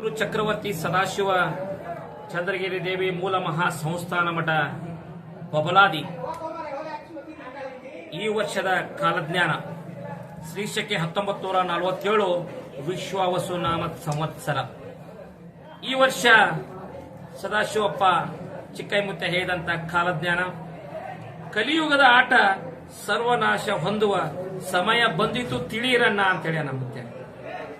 ಚಕ್ರವರ್ತಿ ಸದಾಶಿವ ಚಂದ್ರಗಿರಿ ದೇವಿ ಮೂಲ ಮಹಾ ಸಂಸ್ಥಾನ ಮಠ ಬಬಲಾದಿ. ಈ ವರ್ಷದ ಕಾಲಜ್ಞಾನ ಶ್ರೀಶಕ್ಕೆ ಹತ್ತೊಂಬತ್ತು ನೂರ ನಲವತ್ತೇಳು ವಿಶ್ವಾವಸು ನಾಮ ಸಂವತ್ಸರ. ಈ ವರ್ಷ ಸದಾಶಿವಪ್ಪ ಚಿಕ್ಕೈಮುತ್ತೆ ಹೇಳಿದಂತ ಕಾಲಜ್ಞಾನ. ಕಲಿಯುಗದ ಆಟ ಸರ್ವನಾಶ ಹೊಂದುವ ಸಮಯ ಬಂದಿತು ತಿಳಿಯಿರನ್ನ ಅಂತೇಳಿ ನಂಬುತ್ತೆ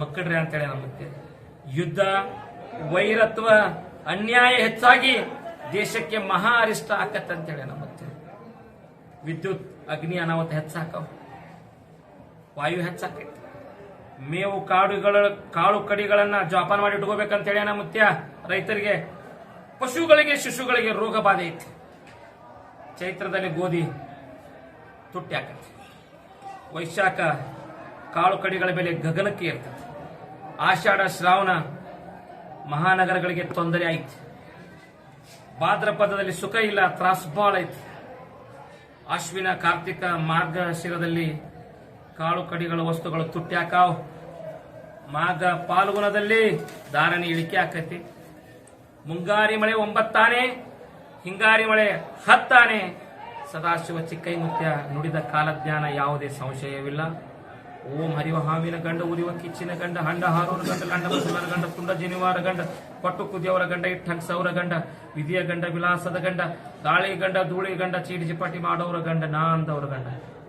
ಮಕ್ಕಳ್ರಿ ಅಂತೇಳಿ ನಮ್ಮತ್ತೆ ಯುದ್ಧ ವೈರತ್ವ ಅನ್ಯಾಯ ಹೆಚ್ಚಾಗಿ ದೇಶಕ್ಕೆ ಮಹಾ ಅರಿಷ್ಟ ಆಕತ್ತಂತೇಳಿ ನಮ್ಮತ್ತೆ ವಿದ್ಯುತ್, ಅಗ್ನಿ, ಅನಾಹುತ ಹೆಚ್ಚಾಕವು. ವಾಯು ಹೆಚ್ಚಾಕೈತಿ. ಮೇವು, ಕಾಡುಗಳ, ಕಾಳು ಕಡಿಗಳನ್ನ ಜೋಪಾನ ಮಾಡಿ ಇಟ್ಕೋಬೇಕಂತೇಳಿ ಮುತ್ಯ ರೈತರಿಗೆ, ಪಶುಗಳಿಗೆ, ಶಿಶುಗಳಿಗೆ ರೋಗ ಬಾಧೆ ಐತಿ. ಚೈತ್ರದಲ್ಲಿ ಗೋಧಿ ತುಟ್ಟಿ ಆಕೈತಿ ವೈಶಾಖ ಕಾಳು ಕಡಿಗಳ ಬೆಲೆ ಗಗನಕ್ಕೆ ಇರ್ತದೆ ಆಷಾಢ, ಶ್ರಾವಣ ಮಹಾನಗರಗಳಿಗೆ ತೊಂದರೆ ಐತಿ ಭಾದ್ರಪದದಲ್ಲಿ ಸುಖ ಇಲ್ಲ, ತ್ರಾಸ್ ಬಾಳ ಐತಿ. ಅಶ್ವಿನ, ಕಾರ್ತಿಕ ಮಾರ್ಗಶಿರದಲ್ಲಿ ಕಾಳು ಕಡಿಗಳ ವಸ್ತುಗಳು ತುಟ್ಟಿ ಹಾಕಾವ್. ಮಾಘ ಪಾಲ್ಗುಣದಲ್ಲಿ ಧಾರಣೆ ಇಳಿಕೆ ಆಕೈತಿ. ಮುಂಗಾರಿ ಮಳೆ ಒಂಬತ್ತಾನೆ, ಹಿಂಗಾರಿ ಮಳೆ ಹತ್ತಾನೆ. ಸದಾಶಿವ ಚಿಕ್ಕೈ ಮುತ್ಯ ನುಡಿದ ಕಾಲಜ್ಞಾನ ಯಾವುದೇ ಸಂಶಯವಿಲ್ಲ. ಓಂ ಹರಿವ ಹಾವಿನ ಗಂಡ ಉರಿವ ಕಿಚ್ಚಿನ ಗಂಡ ಹಂಡ ಹಾರೂರ ಗಂಡ ಲಂಡ ಮುಸುಲರ ಗಂಡ ಪುಂಡ ಜನಿವಾರ ಗಂಡ ಕೊಟ್ಟು ಕುದಿಯವರ ಗಂಡ ಇಟ್ಟಂಗ್ ಸೌರ ಗಂಡ ವಿಧಿಯ ಗಂಡ ವಿಲಾಸದ ಗಂಡ ಗಾಳಿ ಗಂಡ ಧೂಳಿ ಗಂಡ ಚೀಟಿ ಚಿಪಾಟಿ ಮಾಡೋರ ಗಂಡ ನಾ ಅಂದವರ ಗಂಡ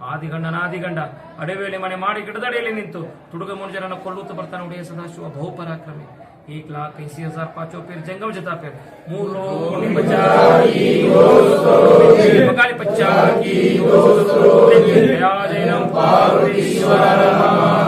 ಆದಿಗಂಡ ನಾದಿಗಂಡ ಅಡವೇಲಿ ಮನೆ ಮಾಡಿ ಗಿಡದಡಿಯಲ್ಲಿ ನಿಂತು ತುಡುಗ ಮುನುಜನನ್ನು ಕೊಲ್ಲುತ್ತಾ ಬರ್ತಾನೆ ಉಡೆಯ ಸದಾಶಿವ ಬಹುಪರಾಕ್ರಮಿ एक लाख इसी हजार पांचों पेर जंगम जता पेर मूल எனும் பார்வை ஈஸ்வரரமாம்